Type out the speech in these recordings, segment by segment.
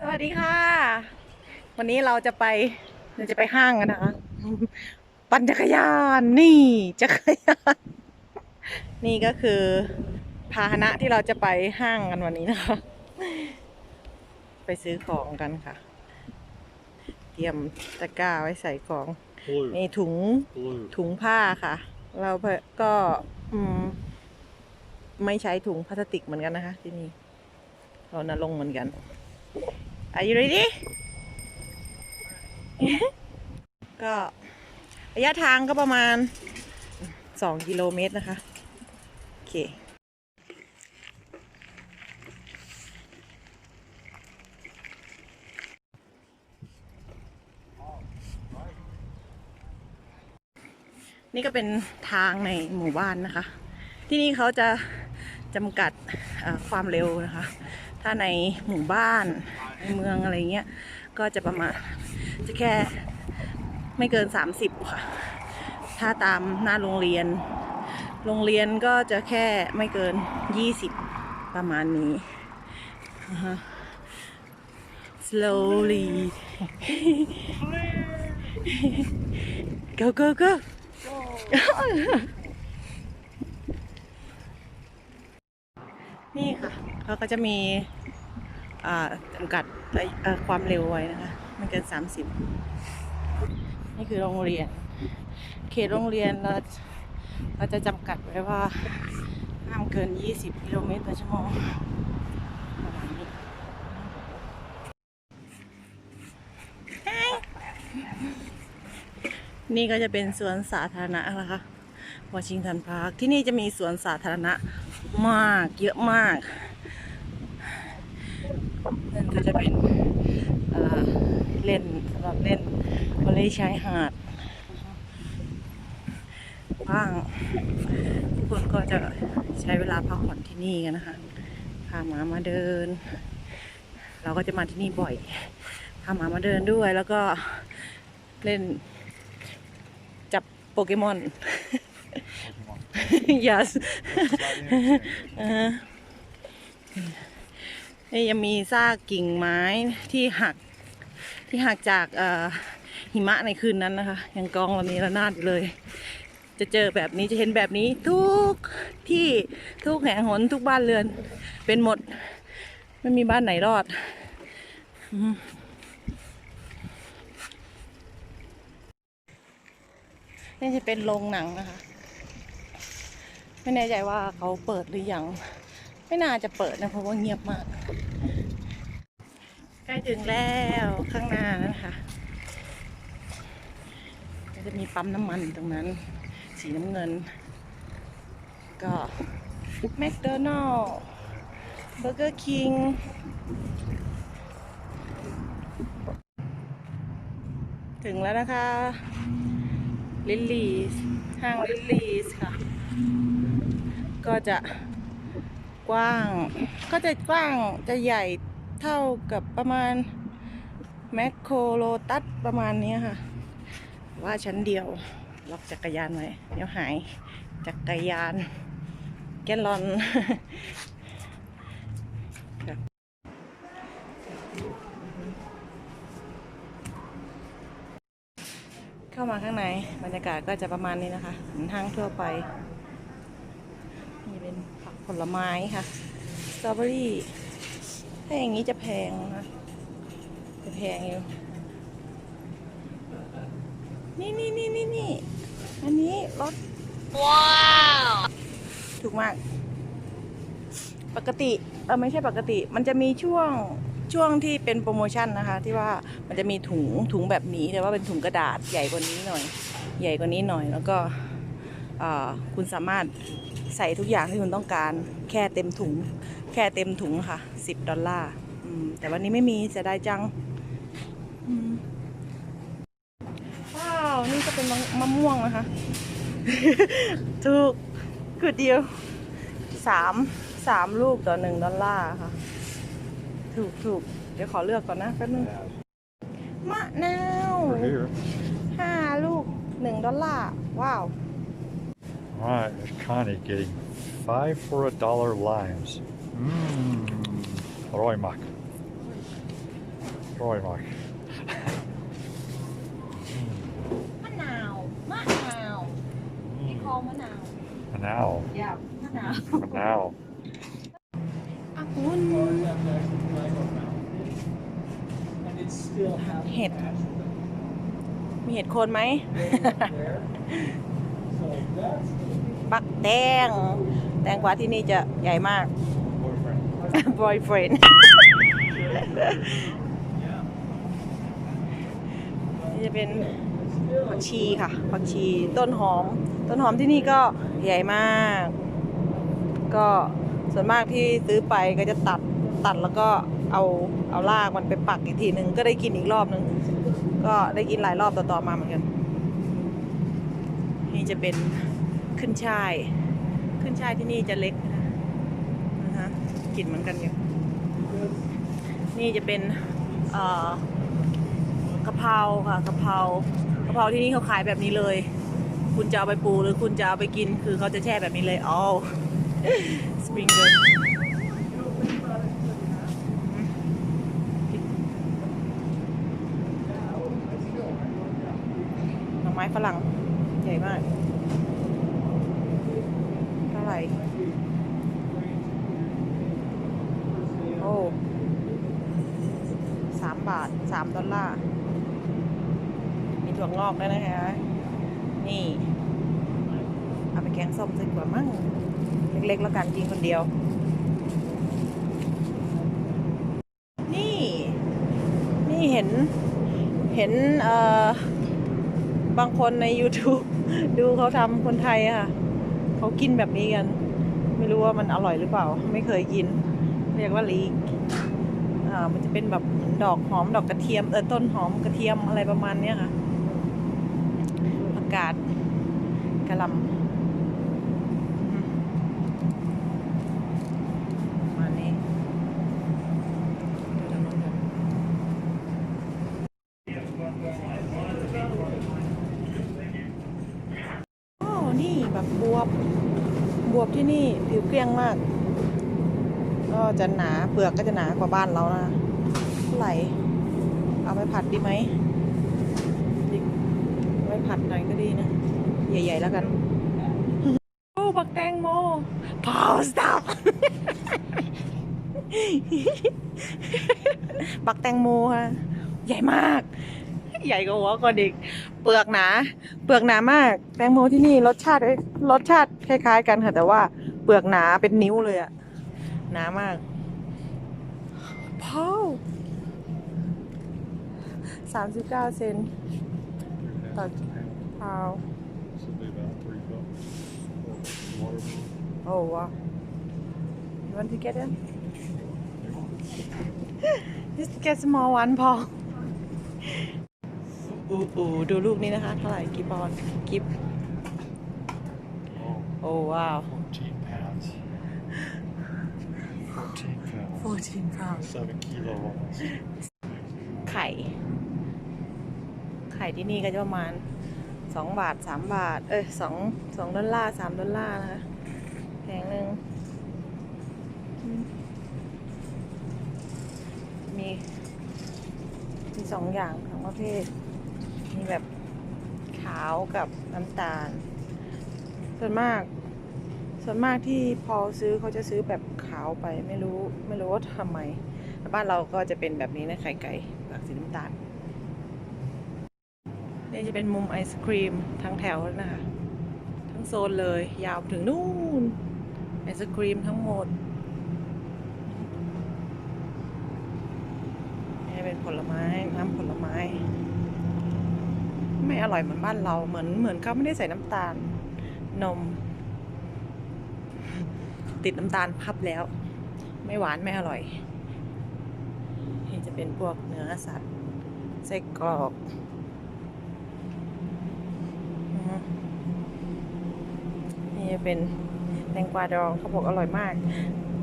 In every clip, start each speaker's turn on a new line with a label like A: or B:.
A: สวัสดีค่ะ วันนี้เราจะไปเราจะไปห้างกันนะคะ ปั่นจักรยานนี่จักรยาน นี่ก็คือพาหนะที่เราจะไปห้างกันวันนี้นะคะ ไปซื้อของกันค่ะ เตรียมตะกร้าไว้ใส่ของ
B: Blue.
A: มีถุง
B: Blue.
A: ถุงผ้าค่ะ เราก็อืมไม่ใช้ถุงพลาสติกเหมือนกันนะคะ ที่นี่เรานลงค์เหมือนกัน Are you ready ก็ระยะทางก็ประมาณ 2 กิโลเมตรนะคะ โอเคนี่ก็เป็นทางในหมู่บ้านนะคะ ที่นี่เขาจะจำกัดความเร็วนะคะ ถ้าในหมู่บ้านในเมืองอะไรเงี้ย ก็จะประมาณจะแค่ไม่เกิน 30 ค่ะ ถ้าตามหน้าโรงเรียน โรงเรียนก็จะแค่ไม่เกิน 20 ประมาณนี้ slowly go go go นี่ค่ะเขาก็จะมี จำกัดระยะเอ่อความเร็วไว้นะคะไม่เกิน 30 นี่คือโรงเรียน เขตโรงเรียนเราเราจะจำกัดไว้ว่าห้ามเกิน 20 กิโลเมตรต่อชั่วโมงประมาณนี้นี่ก็จะเป็นสวนสาธารณะนะคะวอชิงตันพาร์คที่นี่จะมีสวนสาธารณะมากเยอะมาก นั่นก็จะเป็นเอ่อเล่นสำหรับเล่นวอลเลย์ชายหาดว่างทุกคนก็จะใช้เวลาพักผ่อนที่นี่กันนะคะพาหมามาเดิน เราก็จะมาที่นี่บ่อยพาหมามาเดินด้วยแล้วก็เล่นจับโปเกมอน yes เออ นี่ยังมีซากกิ่งไม้ที่หักที่หักจากหิมะในคืนนั้นนะคะ ยังกองระเนระนาดอยู่เลย จะเจอแบบนี้จะเห็นแบบนี้ทุกที่ทุกแห่งหนทุกบ้านเรือน เป็นหมด ไม่มีบ้านไหนรอดนี่จะเป็นโรงหนังนะคะ ไม่แน่ใจว่าเขาเปิดหรือยัง ไม่น่าจะเปิดนะเพราะว่าเงียบมาก ใกล้ถึงแล้วข้างหน้านะคะก็จะมีปั๊มน้ำมันตรงนั้น สีน้ำเงิน ก็แมคโดนัลล์เบอร์เกอร์คิงถึงแล้วนะคะลิลลีสห้างลิลลีสค่ะ ก็จะ กว้าง ก็จะกว้างจะใหญ่เท่ากับประมาณแมคโครโลตัสประมาณนี้ค่ะ ว่าชั้นเดียวล็อกจักรยานไว้เดี๋ยวหายจักรยาน แกลลอนเข้ามาข้างในบรรยากาศก็จะประมาณนี้นะคะเหมือนห้างทั่วไป นี่เป็น ผักผลไม้ค่ะสตรอเบอรี่ถ้าอย่างนี้จะแพงนะจะแพงอยู่ นี่นี่นี่นี่นี่อันนี้รถว้าวถูกมาก ปกติเออไม่ใช่ปกติ มันจะมีช่วงช่วงที่เป็นโปรโมชั่นนะคะ ที่ว่ามันจะมีถุงถุงแบบนี้แต่ว่าเป็นถุงกระดาษใหญ่กว่านี้หน่อย ใหญ่กว่านี้หน่อย แล้วก็เอ่อคุณสามารถ ใส่ทุกอย่างที่คุณต้องการ แค่เต็มถุง แค่เต็มถุงค่ะสิบดอลลาร์อืมแต่วันนี้ไม่มีเสียดายจังอืมว้าว นี่ก็เป็นมะมะม่วงนะคะ ถูกคือเดียวสามสามลูกต่อหนึ่งดอลลาร์ค่ะ ถูกถูกเดี๋ยวขอเลือกก่อนนะแป๊บนึงมะนาว
B: Over here.
A: ห้าลูกหนึ่งดอลลาร์ ว้าว
B: All right, there's Connie getting five for a dollar limes. Mmm. Roy Mac. ร่อยมาก
A: มะนาวมะนาวที่คอมะนาว
B: มะนาว
A: ยาวมะนาว
B: มะนาว
A: อ่ะคุณ
C: And it's still half
A: เห็ด มีเห็ดโคนไหม
C: there. So that's
A: ปักแตง แตงกวาที่นี่จะใหญ่มาก
C: boyfriend.
A: boyfriend นี่จะเป็นผักชีค่ะผักชีต้นหอม ต้นหอมที่นี่ก็ใหญ่มาก ก็ส่วนมากที่ซื้อไปก็จะตัดตัดแล้วก็เอาเอารากมันไปปักอีกทีหนึ่งก็ได้กินอีกรอบหนึ่งก็ได้กินหลายรอบต่อๆมาเหมือนกัน นี่จะเป็น ขึ้นช่าย ขึ้นช่ายที่นี่จะเล็กนะนะฮะกลิ่นเหมือนกันอยู่นี่จะเป็นกะเพราค่ะกะเพรากะเพราที่นี่เขาขายแบบนี้เลย คุณจะเอาไปปูหรือคุณจะเอาไปกิน คือเขาจะแช่แบบนี้เลยอ๋อสปริงเกิลหน่อไม้ฝรั่งใหญ่มาก เท่าไหร่ โอ้สามบา ทสามดอลลาร์ มีถั่วงอกด้วยนะคะ นี่ เอาไปแกงส้มดีกว่ามั้ง เล็กๆแล้วกันกินคนเดียว นี่ นี่เห็น เห็น เอ่อ บางคนใน YouTube ดูเขาทำคนไทยค่ะ เขากินแบบนี้กัน ไม่รู้ว่ามันอร่อยหรือเปล่า ไม่เคยกิน เรียกว่าลีกอ่ามันจะเป็นแบบ ดอกหอมดอกกระเทียมเออต้นหอมกระเทียมอะไรประมาณเนี้ยค่ะผักกาดกระลำมประมาณนี้ดูทางโน้นกันโอ้นี่แบบบวบบวบที่นี่ผิวเกลี้ยงมาก ก็จะหนาเปลือกก็จะหนากว่าบ้านเรานะ ไหล เอาไปผัดดีไหมไปผัดหน่อยก็ดีนะ ใหญ่ ๆ แล้วกัน โอ้ บักแตงโมพาวสตับบักแตงโมค่ะ ใหญ่มาก ใหญ่กว่าหัวคอนอีกเปลือกหนา เปลือกหนามาก แตงโมที่นี่รสชาติรสชาติคล้าย ๆ กันค่ะ แต่ว่าเปลือกหนาเป็นนิ้วเลยอะหนามากพาล 39 เซนต่อเท้า
B: should be about three bucks.
A: Water bill. Oh wow. You want to get in? Just get small one พออูอูดูลูกนี้นะคะ เท่าไหร่กี่ปอนด์กิฟ
B: Oh,
A: โอ้ว้าว
B: 14 pounds. 14 pounds.
A: 14 pounds.
B: 7 kilo almost.
A: ไข่ ข่ที่นี่ก็จะประมาณสองบาทสามบาท เอ้ยสองสองดอลลาร์สามดอลลาร์นะคะแพงหนึ่งมีมีสองอย่างสองประเภทมีแบบขาวกับน้ำตาล ส่วนมาก ส่วนมากที่พอซื้อเขาจะซื้อแบบขาวไปไม่รู้ ไม่รู้ว่าทำไมแต่บ้านเราก็จะเป็นแบบนี้นะไข่ไก่ปากสีน้ำตาล นี่จะเป็นมุมไอศครีมทั้งแถวนะคะ ทั้งโซนเลย ยาวถึงนู่น ไอศครีมทั้งหมด นี่เป็นผลไม้ น้ำผลไม้ ไม่อร่อยเหมือนบ้านเรา เหมือนเหมือนเขาไม่ได้ใส่น้ำตาล นม ติดน้ำตาลพับแล้ว ไม่หวานไม่อร่อย นี่จะเป็นพวกเนื้อสัตว์ไส้กรอก นี่จะเป็นแตงกวาดองเขาบอกอร่อยมาก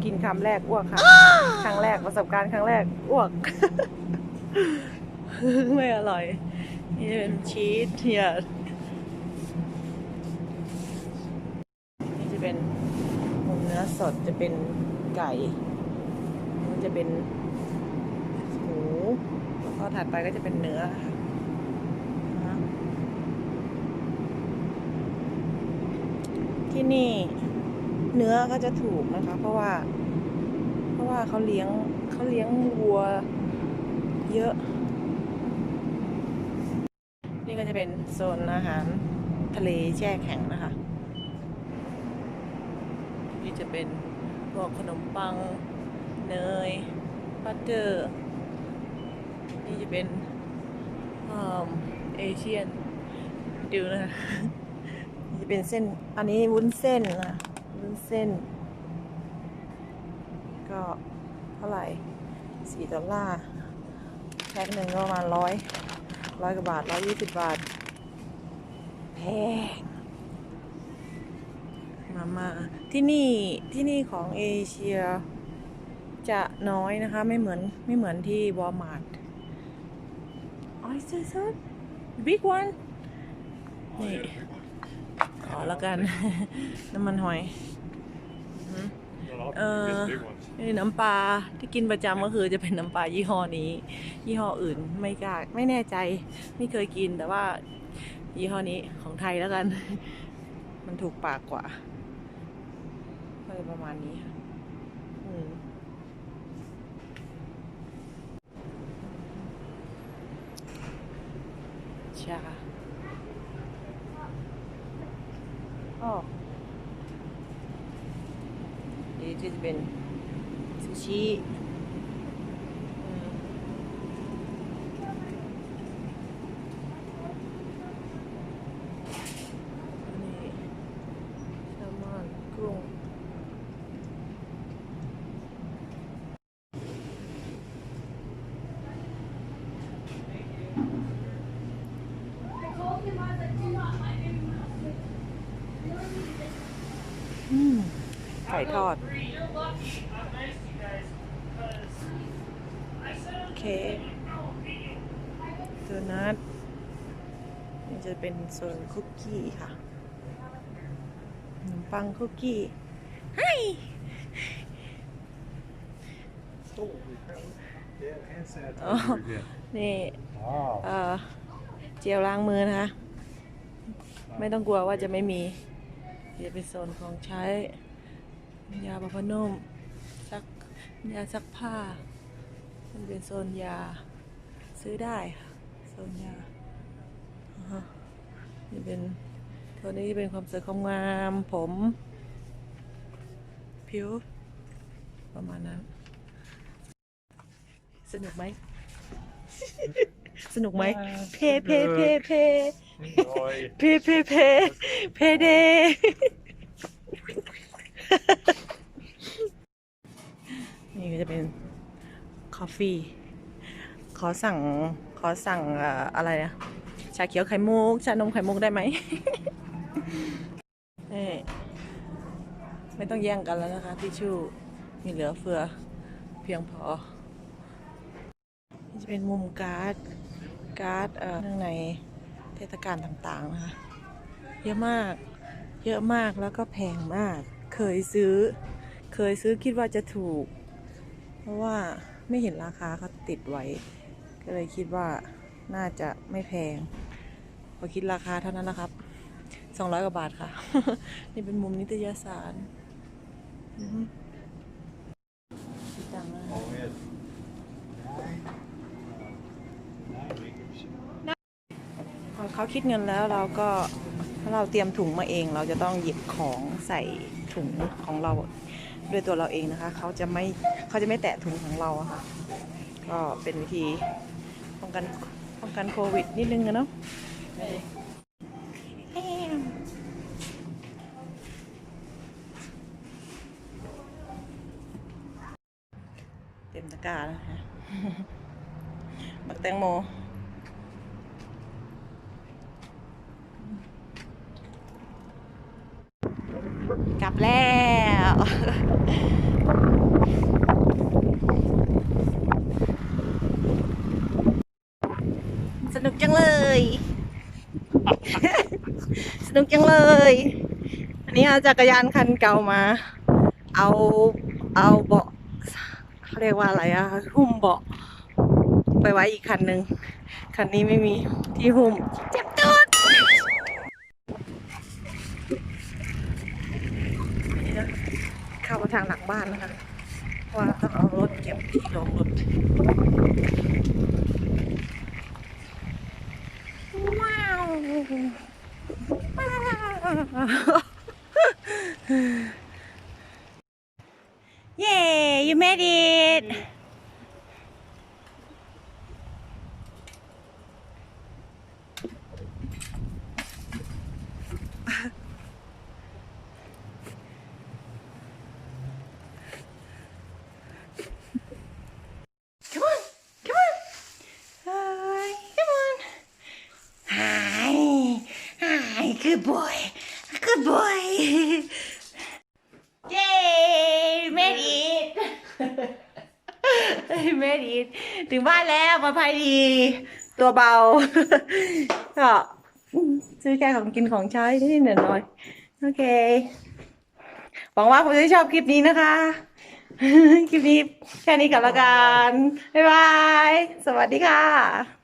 A: กินคำแรกอ้วกค่ะ ครั้งแรกประสบการณ์ครั้งแรกอ้วก ไม่อร่อย นี่จะเป็นชีสเทียนี่จะเป็นมุมเนื้อสดจะเป็นไก่ มันจะเป็นหมูข้อถัดไปก็จะเป็นเนื้อนะคะ ที่นี่เนื้อก็จะถูกนะคะ เพราะว่า เพราะว่าเขาเลี้ยงเขาเลี้ยงวัว เยอะ นี่ก็จะเป็นโซนอาหารทะเลแช่แข็งนะคะ นี่จะเป็นพวกขนมปังเนยบัตเตอร์นี่จะเป็นเอเชียนดูนะคะ จะเป็นเส้น อันนี้วุ้นเส้นนะวุ้นเส้น ก็เท่าไหร่สี่ดอลลาร์แพ็คหนึ่งก็ประมาณร้อยร้อยกว่าบาทร้อยยี่สิบบาท แพงมามาที่นี่ที่นี่ของเอเชียจะน้อยนะคะ ไม่เหมือนไม่เหมือนที่วอลมาร์ทอ๋อ is this one big one นี่ขอ แล้วกัน น้ำมันหอย
B: Well, I'll
A: Uh,
B: get big ones.
A: นี่น้ำปลาที่กินประจำก็คือจะเป็นน้ำปลายี่ห้อนี้ ยี่ห้ออื่นไม่กล้าไม่แน่ใจ ไม่เคยกินแต่ว่า ยี่ห้อนี้ของไทยแล้วกัน มันถูกปากกว่าก็เลยประมาณนี้ค่ะอืมชา อ๋อนี่ที่จะเป็นซูชิอืมอันนี้แซลมอนกุ้ง อืม ไก่ทอด โอเคโดนัทนี่จะเป็นโซนคุกกี้ค่ะขนมปังคุกกี้ให้
C: Yeah, hand sanitizer.
A: อ๋อ
B: Yeah.
A: นี่
B: Wow.
A: เอ่อเจลล้างมือนะคะ ไม่ต้องกลัวว่าจะไม่มีจะเป็นโซนของใช้ ยาบำพนุ่มซักยาซักผ้า มันเป็นโซนยาซื้อได้ค่ะโซนยาอ่าฮะนี่เป็นตัวนี้เป็นความสวยความงามผม ผิว ประมาณนั้น สนุกไหม สนุกไหม เพเพเพเพ
B: Enjoy.
A: เพเพเพเพเด นี่ก็จะเป็นคอฟฟี่ขอสั่งขอสั่งอะไรนะชาเขียวไข่มุก ชานมไข่มุกได้ไหมไม่ต้องแย่งกันแล้วนะคะ ทิชชู่มีเหลือเฟือเพียงพอนี่จะเป็นมุมการ์ดการ์ดเอ่อในเทศกาลต่างๆนะคะ เยอะมาก เยอะมากแล้วก็แพงมาก เคยซื้อ เคยซื้อคิดว่าจะถูก เพราะว่าไม่เห็นราคาเขาติดไว้ ก็เลยคิดว่าน่าจะไม่แพง พอคิดราคาเท่านั้นนะครับสองร้อยกว่าบาทค่ะ นี่เป็นมุมนิตยสารตังค์นะคะ
B: Oh, yeah.
A: พอเขาคิดเงินแล้วเราก็ถ้าเราเตรียมถุงมาเอง เราจะต้องหยิบของใส่ถุงของเรา ด้วยตัวเราเองนะคะ เขาจะไม่เขาจะไม่แตะถุงของเราะค่ะ ก็เป็นวิธีป้องกันป้องกันโควิดนิดนึงอะเนาะเต็มตะกร้าแล้วค่ะบักแตงโม กลับแล้ว สนุกจังเลย สนุกจังเลย อันนี้เอาจักรยานคันเก่ามา เอาเอาเบาะเขาเรียกว่าอะไรอะหุ้มเบาะไปไว้อีกคันหนึ่งคันนี้ไม่มีที่หุ้มเจ็บตูดอันนี้นะเข้ามาทางหลังบ้านนะคะว่าต้องเอารถเก็บที่ลงรถ 아. Good boy good boy เย้ made it made it ถึงบ้านแล้วปลอดภัยดี ตัวเบา ก็ซื้อแค่ของกินของใช้นิดหน่อย โอเค หวังว่าคุณจะชอบคลิปนี้นะคะ คลิปนี้แค่นี้ก่อนละกัน บ๊ายบาย สวัสดีค่ะ